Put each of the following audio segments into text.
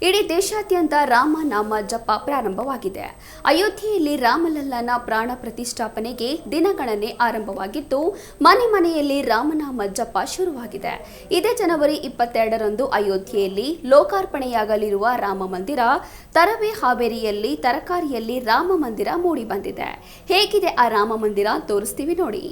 ಇಡೀ ದೇಶಾದ್ಯಂತ ರಾಮನಾಮ ಜಪ ಪ್ರಾರಂಭವಾಗಿದೆ. ಅಯೋಧ್ಯೆಯಲ್ಲಿ ರಾಮಲಲ್ಲನ ಪ್ರಾಣ ಪ್ರತಿಷ್ಠಾಪನೆಗೆ ದಿನಗಣನೆ ಆರಂಭವಾಗಿದ್ದು, ಮನೆ ಮನೆಯಲ್ಲಿ ರಾಮನಾಮ ಜಪ ಶುರುವಾಗಿದೆ. ಇದೇ ಜನವರಿ ಇಪ್ಪತ್ತೆರಡರಂದು ಅಯೋಧ್ಯೆಯಲ್ಲಿ ಲೋಕಾರ್ಪಣೆಯಾಗಲಿರುವ ರಾಮ ಮಂದಿರ, ತರವೇ ಹಾವೇರಿಯಲ್ಲಿ ತರಕಾರಿಯಲ್ಲಿ ರಾಮ ಮಂದಿರ ಮೂಡಿಬಂದಿದೆ ಹೇಗಿದೆ ಆ ರಾಮ ಮಂದಿರ ತೋರಿಸ್ತೀವಿ ನೋಡಿ.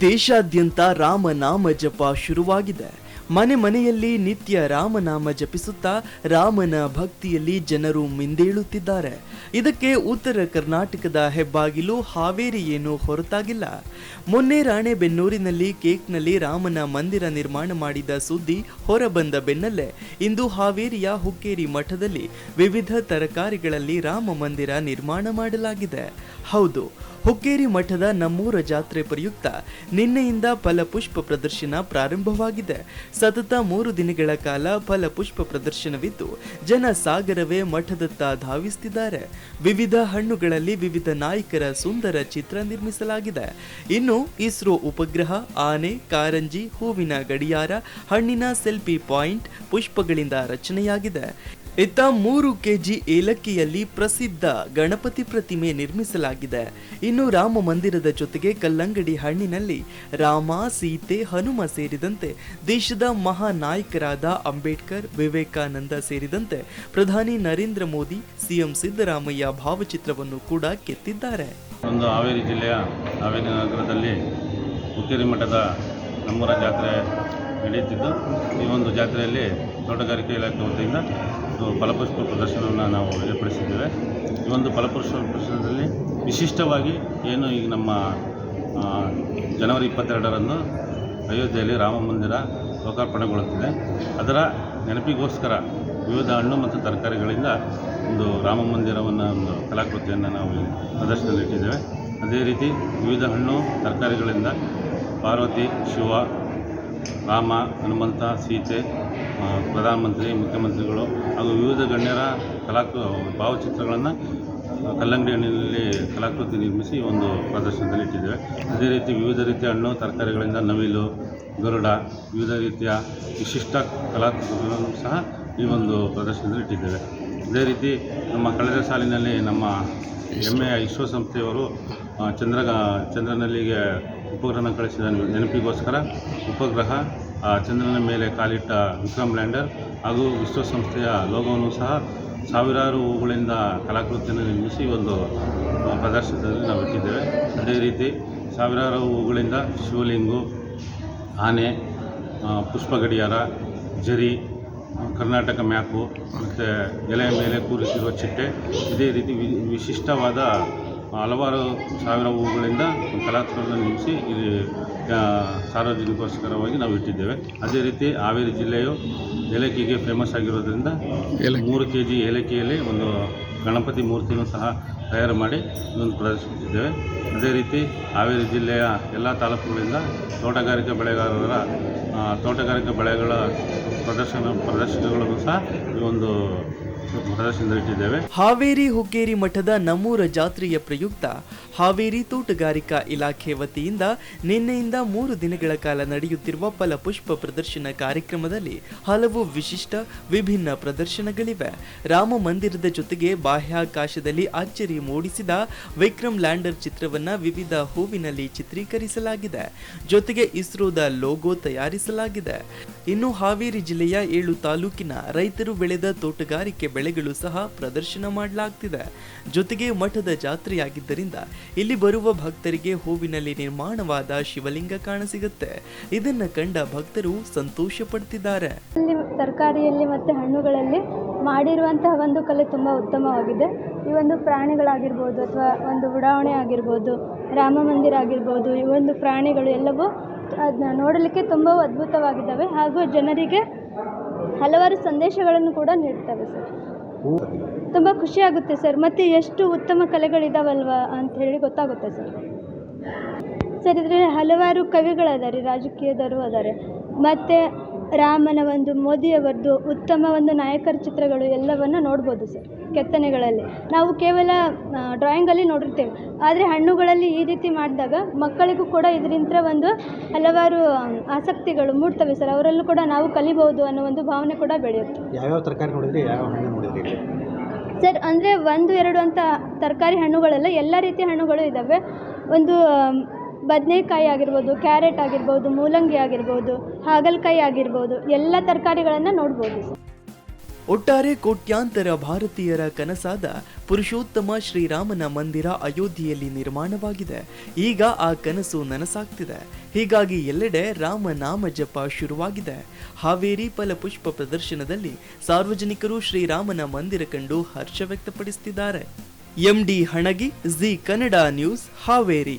ದೇಶಾದ್ಯಂತ ರಾಮನಾಮ ಜಪ ಶುರುವಾಗಿದೆ. ಮನೆ ಮನೆಯಲ್ಲಿ ನಿತ್ಯ ರಾಮನಾಮ ಜಪಿಸುತ್ತಾ ರಾಮನ ಭಕ್ತಿಯಲ್ಲಿ ಜನರು ಮಿಂದೇಳುತ್ತಿದ್ದಾರೆ. ಇದಕ್ಕೆ ಉತ್ತರ ಕರ್ನಾಟಕದ ಹೆಬ್ಬಾಗಿಲು, ಹಾವೇರಿ ಏನು ಹೊರತಾಗಿಲ್ಲ. ಮೊನ್ನೆ ರಾಣೆಬೆನ್ನೂರಿನಲ್ಲಿ ಕೇಕ್ನಲ್ಲಿ ರಾಮನ ಮಂದಿರ ನಿರ್ಮಾಣ ಮಾಡಿದ ಸುದ್ದಿ ಹೊರಬಂದ ಬೆನ್ನಲ್ಲೇ, ಇಂದು ಹಾವೇರಿಯ ಹುಕ್ಕೇರಿ ಮಠದಲ್ಲಿ ವಿವಿಧ ತರಕಾರಿಗಳಲ್ಲಿ ರಾಮ ಮಂದಿರ ನಿರ್ಮಾಣ ಮಾಡಲಾಗಿದೆ. ಹೌದು ಹುಕ್ಕೇರಿ ಮಠದ ನಮ್ಮೂರ ಜಾತ್ರೆ ಪ್ರಯುಕ್ತ ನಿನ್ನೆಯಿಂದ ಫಲಪುಷ್ಪ ಪ್ರದರ್ಶನ ಪ್ರಾರಂಭವಾಗಿದೆ. ಸತತ ಮೂರು ದಿನಗಳ ಕಾಲ ಫಲಪುಷ್ಪ ಪ್ರದರ್ಶನವಿದ್ದು, ಜನ ಸಾಗರವೇ ಮಠದತ್ತ ಧಾವಿಸುತ್ತಿದ್ದಾರೆ ವಿವಿಧ ಹಣ್ಣುಗಳಲ್ಲಿ ವಿವಿಧ ನಾಯಕರ ಸುಂದರ ಚಿತ್ರ ನಿರ್ಮಿಸಲಾಗಿದೆ. ಇನ್ನು ಇಸ್ರೋ ಉಪಗ್ರಹ, ಆನೆ, ಕಾರಂಜಿ, ಹೂವಿನ ಗಡಿಯಾರ, ಹಣ್ಣಿನ ಸೆಲ್ಫಿ ಪಾಯಿಂಟ್, ಪುಷ್ಪಗಳಿಂದ ರಚನೆಯಾಗಿದೆ. ಇತ್ತ ಮೂರು ಕೆಜಿ ಏಲಕ್ಕಿಯಲ್ಲಿ ಪ್ರಸಿದ್ಧ ಗಣಪತಿ ಪ್ರತಿಮೆ ನಿರ್ಮಿಸಲಾಗಿದೆ. ಇನ್ನು ರಾಮ ಮಂದಿರದ ಜೊತೆಗೆ ಕಲ್ಲಂಗಡಿ ಹಣ್ಣಿನಲ್ಲಿ ರಾಮ, ಸೀತೆ, ಹನುಮ ಸೇರಿದಂತೆ ದೇಶದ ಮಹಾನಾಯಕರಾದ ಅಂಬೇಡ್ಕರ್, ವಿವೇಕಾನಂದ ಸೇರಿದಂತೆ ಪ್ರಧಾನಿ ನರೇಂದ್ರ ಮೋದಿ, ಸಿಎಂ ಸಿದ್ದರಾಮಯ್ಯ ಭಾವಚಿತ್ರವನ್ನು ಕೂಡ ಕೆತ್ತಿದ್ದಾರೆ. ಒಂದು ಹಾವೇರಿ ಜಿಲ್ಲೆಯ ಹಾವೇರಿ ನಗರದಲ್ಲಿ ಮಠದ ನಮ್ಮೂರ ಜಾತ್ರೆ ನಡೆಯುತ್ತಿದ್ದು, ಈ ಒಂದು ಜಾತ್ರೆಯಲ್ಲಿ ತೋಟಗಾರಿಕೆ ಇಲಾಖೆ ವತಿಯಿಂದ ಒಂದು ಫಲಪುಷ್ಪ ಪ್ರದರ್ಶನವನ್ನು ನಾವು ಏರ್ಪಡಿಸಿದ್ದೇವೆ. ಈ ಒಂದು ಫಲಪುಷ್ಪ ಪ್ರದರ್ಶನದಲ್ಲಿ ವಿಶಿಷ್ಟವಾಗಿ ಏನು ಈಗ ನಮ್ಮ ಜನವರಿ ಇಪ್ಪತ್ತೆರಡರಂದು ಅಯೋಧ್ಯೆಯಲ್ಲಿ ರಾಮ ಮಂದಿರ ಲೋಕಾರ್ಪಣೆಗೊಳ್ಳುತ್ತಿದೆ. ಅದರ ನೆನಪಿಗೋಸ್ಕರ ವಿವಿಧ ಹಣ್ಣು ಮತ್ತು ತರಕಾರಿಗಳಿಂದ ಒಂದು ರಾಮ ಮಂದಿರವನ್ನು ಒಂದು ಕಲಾಕೃತಿಯನ್ನು ನಾವು ಪ್ರದರ್ಶನದಲ್ಲಿ ಇಟ್ಟಿದ್ದೇವೆ. ಅದೇ ರೀತಿ ವಿವಿಧ ಹಣ್ಣು, ತರಕಾರಿಗಳಿಂದ ಪಾರ್ವತಿ, ಶಿವ ರಾಮ ಹನುಮಂತ ಸೀತೆ ಪ್ರಧಾನಮಂತ್ರಿ ಮುಖ್ಯಮಂತ್ರಿಗಳು ಹಾಗೂ ವಿವಿಧ ಗಣ್ಯರ ಕಲಾಕೃ ಭಾವಚಿತ್ರಗಳನ್ನು ಕಲ್ಲಂಗಡಿ ಹಣ್ಣಿನಲ್ಲಿ ಕಲಾಕೃತಿ ನಿರ್ಮಿಸಿ ಒಂದು ಪ್ರದರ್ಶನದಲ್ಲಿ ಇಟ್ಟಿದ್ದೇವೆ. ಅದೇ ರೀತಿ ವಿವಿಧ ರೀತಿಯ ಹಣ್ಣು ತರಕಾರಿಗಳಿಂದ ನವಿಲು ಗರುಡ ವಿವಿಧ ರೀತಿಯ ವಿಶಿಷ್ಟ ಕಲಾಕೃತಿಗಳನ್ನು ಸಹ ಈ ಒಂದು ಪ್ರದರ್ಶನದಲ್ಲಿ ಇಟ್ಟಿದ್ದೇವೆ. ಅದೇ ರೀತಿ ನಮ್ಮ ಕಳೆದ ಸಾಲಿನಲ್ಲಿ ನಮ್ಮ ಹೆಮ್ಮೆಯ ಇಸ್ರೋ ಸಂಸ್ಥೆಯವರು ಆ, ಚಂದ್ರಗ ಚಂದ್ರನಲ್ಲಿಗೆ ಉಪಗ್ರಹನ ಕಳಿಸಿದ ನೆನಪಿಗೋಸ್ಕರ ಉಪಗ್ರಹ ಚಂದ್ರನ ಮೇಲೆ ಕಾಲಿಟ್ಟ ವಿಕ್ರಮ್ ಲ್ಯಾಂಡರ್ ಹಾಗೂ ವಿಶ್ವಸಂಸ್ಥೆಯ ಲೋಗೋವನ್ನು ಸಹ ಸಾವಿರಾರು ಹೂಗಳಿಂದ ಕಲಾಕೃತಿಯನ್ನು ನಿರ್ಮಿಸಿ ಒಂದು ಪ್ರದರ್ಶನದಲ್ಲಿ ನಾವು ಇಟ್ಟಿದ್ದೇವೆ. ಅದೇ ರೀತಿ ಸಾವಿರಾರು ಹೂಗಳಿಂದ ಶಿವಲಿಂಗು, ಆನೆ ಪುಷ್ಪ ಗಡಿಯಾರ, ಜರಿ, ಕರ್ನಾಟಕ ಮ್ಯಾಪು ಮತ್ತು ಎಲೆಯ ಮೇಲೆ ಕೂರಿಸಿರುವ ಚಿಟ್ಟೆ, ಇದೇ ರೀತಿ ವಿಶಿಷ್ಟವಾದ ಹಲವಾರು ಸಾವಿರ ಹೂವುಗಳಿಂದ ಕಲಾತ್ಮಕವನ್ನು ನಿರ್ಮಿಸಿ ಇಲ್ಲಿ ಆ, ಸಾರ್ವಜನಿಕೋಸ್ಕರವಾಗಿ ನಾವು ಇಟ್ಟಿದ್ದೇವೆ. ಅದೇ ರೀತಿ ಹಾವೇರಿ ಜಿಲ್ಲೆಯು ಏಲಕ್ಕಿಗೆ ಫೇಮಸ್ ಆಗಿರೋದ್ರಿಂದ ಮೂರು ಕೆ ಜಿ ಏಲಕ್ಕಿಯಲ್ಲಿ ಒಂದು ಗಣಪತಿ ಮೂರ್ತಿಯನ್ನು ಸಹ ತಯಾರು ಮಾಡಿ ಇದನ್ನು ಪ್ರದರ್ಶಿಸುತ್ತಿದ್ದೇವೆ ಅದೇ ರೀತಿ ಹಾವೇರಿ ಜಿಲ್ಲೆಯ ಎಲ್ಲ ತಾಲೂಕುಗಳಿಂದ ತೋಟಗಾರಿಕಾ ಬೆಳೆಗಾರರ ತೋಟಗಾರಿಕಾ ಬೆಳೆಗಳ ಪ್ರದರ್ಶನ ಪ್ರದರ್ಶನಗಳನ್ನು ಸಹ ಈ ಒಂದು ಹಾವೇರಿ ಹುಕ್ಕೇರಿ ಮಠದ ನಮ್ಮೂರ ಜಾತ್ರೆಯ ಪ್ರಯುಕ್ತ ಹಾವೇರಿ ತೋಟಗಾರಿಕಾ ಇಲಾಖೆ ವತಿಯಿಂದ ನಿನ್ನೆಯಿಂದ ಮೂರು ದಿನಗಳ ಕಾಲ ನಡೆಯುತ್ತಿರುವ ಫಲಪುಷ್ಪ ಪ್ರದರ್ಶನ ಕಾರ್ಯಕ್ರಮದಲ್ಲಿ ಹಲವು ವಿಶಿಷ್ಟ, ವಿಭಿನ್ನ ಪ್ರದರ್ಶನಗಳಿವೆ. ರಾಮ ಮಂದಿರದ ಜೊತೆಗೆ ಬಾಹ್ಯಾಕಾಶದಲ್ಲಿ ಅಚ್ಚರಿ ಮೂಡಿಸಿದ ವಿಕ್ರಮ್ ಲ್ಯಾಂಡರ್ ಚಿತ್ರವನ್ನ ವಿವಿಧ ಹೂವಿನಲ್ಲಿ ಚಿತ್ರೀಕರಿಸಲಾಗಿದೆ. ಜೊತೆಗೆ ಇಸ್ರೋದ ಲೋಗೋ ತಯಾರಿಸಲಾಗಿದೆ. ಇನ್ನು ಹಾವೇರಿ ಜಿಲ್ಲೆಯ ಏಳು ತಾಲೂಕಿನ ರೈತರು ಬೆಳೆದ ತೋಟಗಾರಿಕೆ ಬೆಳೆಗಳು ಸಹ ಪ್ರದರ್ಶನ ಮಾಡಲಾಗ್ತಿದೆ. ಜೊತೆಗೆ ಮಠದ ಜಾತ್ರೆಯಾಗಿದ್ದರಿಂದ ಇಲ್ಲಿ ಬರುವ ಭಕ್ತರಿಗೆ ಹೂವಿನಲ್ಲಿ ನಿರ್ಮಾಣವಾದ ಶಿವಲಿಂಗ ಕಾಣಸಿಗುತ್ತೆ ಇದನ್ನು ಕಂಡ ಭಕ್ತರು ಸಂತೋಷ ಪಡ್ತಿದ್ದಾರೆ ತರಕಾರಿಯಲ್ಲಿ ಮತ್ತು ಹಣ್ಣುಗಳಲ್ಲಿ ಮಾಡಿರುವಂತಹ ಒಂದು ಕಲೆ ತುಂಬ ಉತ್ತಮವಾಗಿದೆ. ಈ ಒಂದು ಪ್ರಾಣಿಗಳಾಗಿರ್ಬೋದು ಅಥವಾ ಒಂದು ಉಡಾವಣೆ ಆಗಿರ್ಬೋದು, ರಾಮ ಮಂದಿರ ಆಗಿರ್ಬೋದು, ಈ ಒಂದು ಪ್ರಾಣಿಗಳು ಎಲ್ಲವೂ ಅದನ್ನ ನೋಡಲಿಕ್ಕೆ ತುಂಬ ಅದ್ಭುತವಾಗಿದ್ದಾವೆ. ಹಾಗೂ ಜನರಿಗೆ ಹಲವಾರು ಸಂದೇಶಗಳನ್ನು ಕೂಡ ನೀಡ್ತವೆ ಸರ್ ತುಂಬ ಖುಷಿಯಾಗುತ್ತೆ ಸರ್ ಮತ್ತು ಎಷ್ಟು ಉತ್ತಮ ಕಲೆಗಳಿದಾವಲ್ವಾ ಅಂತ ಹೇಳಿ ಗೊತ್ತಾಗುತ್ತೆ ಸರ್ ಸರ್ ಇದರಲ್ಲಿ ಹಲವಾರು ಕವಿಗಳದಾರೆ, ರಾಜಕೀಯದವರು ಅದಾರೆ. ಮತ್ತು ರಾಮನ ಒಂದು ಮೋದಿಯವರದ್ದು ಉತ್ತಮ ಒಂದು ನಾಯಕರ ಚಿತ್ರಗಳು ಎಲ್ಲವನ್ನು ನೋಡ್ಬೋದು ಸರ್ ಕೆತ್ತನೆಗಳಲ್ಲಿ. ನಾವು ಕೇವಲ ಡ್ರಾಯಿಂಗಲ್ಲಿ ನೋಡಿರ್ತೇವೆ. ಆದರೆ ಹಣ್ಣುಗಳಲ್ಲಿ ಈ ರೀತಿ ಮಾಡಿದಾಗ ಮಕ್ಕಳಿಗೂ ಕೂಡ ಇದರಿಂದ ಒಂದು ಹಲವಾರು ಆಸಕ್ತಿಗಳು ಮೂಡ್ತವೆ ಸರ್. ಅವರಲ್ಲೂ ಕೂಡ ನಾವು ಕಲಿಬಹುದು ಅನ್ನೋ ಒಂದು ಭಾವನೆ ಕೂಡ ಬೆಳೆಯುತ್ತೆ. ಯಾವ್ಯಾವ ತರಕಾರಿ ನೋಡಿದ್ರಿ ಯಾವ ಹಣ್ಣು ನೋಡಿದ್ರಿ? ಸರ್ ಅಂದರೆ ಒಂದು ಎರಡು ಅಂತ ತರಕಾರಿ ಹಣ್ಣುಗಳೆಲ್ಲ ಎಲ್ಲ ರೀತಿಯ ಹಣ್ಣುಗಳು ಇದ್ದಾವೆ ಒಂದು ಬದನೆಕಾಯಿ ಆಗಿರ್ಬೋದು, ಕ್ಯಾರೆಟ್ ಆಗಿರ್ಬೋದು, ಮೂಲಂಗಿ ಆಗಿರ್ಬೋದು, ಹಾಗಲಕಾಯಿ ಆಗಿರ್ಬೋದು, ಎಲ್ಲ ತರಕಾರಿಗಳನ್ನು ನೋಡ್ಬೋದು. ಒಟ್ಟಾರೆ ಕೋಟ್ಯಾಂತರ ಭಾರತೀಯರ ಕನಸಾದ ಪುರುಷೋತ್ತಮ ಶ್ರೀರಾಮನ ಮಂದಿರ ಅಯೋಧ್ಯೆಯಲ್ಲಿ ನಿರ್ಮಾಣವಾಗಿದೆ. ಈಗ ಆ ಕನಸು ನನಸಾಗ್ತಿದೆ. ಹೀಗಾಗಿ ಎಲ್ಲೆಡೆ ರಾಮನಾಮ ಜಪ ಶುರುವಾಗಿದೆ. ಹಾವೇರಿ ಫಲಪುಷ್ಪ ಪ್ರದರ್ಶನದಲ್ಲಿ ಸಾರ್ವಜನಿಕರು ಶ್ರೀರಾಮನ ಮಂದಿರ ಕಂಡು ಹರ್ಷ ವ್ಯಕ್ತಪಡಿಸುತ್ತಿದ್ದಾರೆ M D Hanagi, Zee Kannada news, Haveri.